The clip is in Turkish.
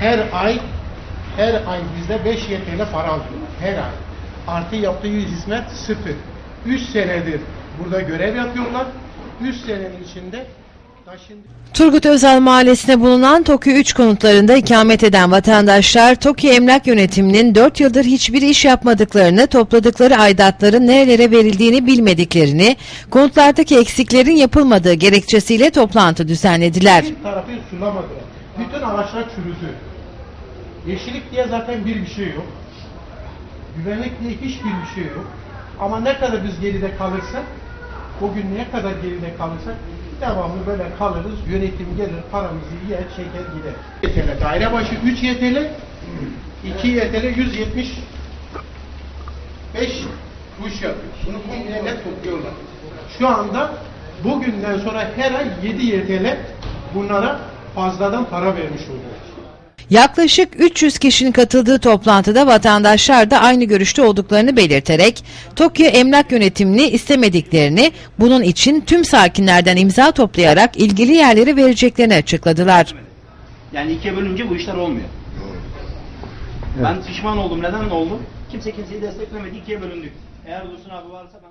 her ay her ay bizde 5 YTL para alıyorlar. Her ay. Artı yaptığı hizmet sıfır. 3 senedir burada görev yapıyorlar. 3 senenin içinde şimdi Turgut Özal Mahallesi'nde bulunan TOKİ 3 konutlarında ikamet eden vatandaşlar TOKİ Emlak Yönetimi'nin 4 yıldır hiçbir iş yapmadıklarını, topladıkları aidatların nerelere verildiğini bilmediklerini, konutlardaki eksiklerin yapılmadığı gerekçesiyle toplantı düzenlediler. bir tarafı sulamadılar. Bütün ağaçlar çürüdü. Yeşillik diye zaten bir bir şey yok. Güvenlik diye hiçbir bir şey yok. Ama ne kadar biz geride kalırsak, bugün ne kadar geride kalırsak devamlı böyle kalırız. Yönetim gelir, paramızı yer, çeker gider. YTL, daire başı 3 YTL, 2 YTL 170 5 kuş yapıyor. Bunu komple net topluyorlar. Şu anda bugünden sonra her ay 7 YTL bunlara fazladan para vermiş oluyoruz. Yaklaşık 300 kişinin katıldığı toplantıda vatandaşlar da aynı görüşte olduklarını belirterek Tokyo Emlak Yönetimini istemediklerini, bunun için tüm sakinlerden imza toplayarak ilgili yerlere vereceklerini açıkladılar. Yani ikiye bölünce bu işler olmuyor. Ben pişman oldum. Neden oldu? Kimse kimseyi desteklemedi. ikiye bölündük. Eğer Dursun abi varsa ben...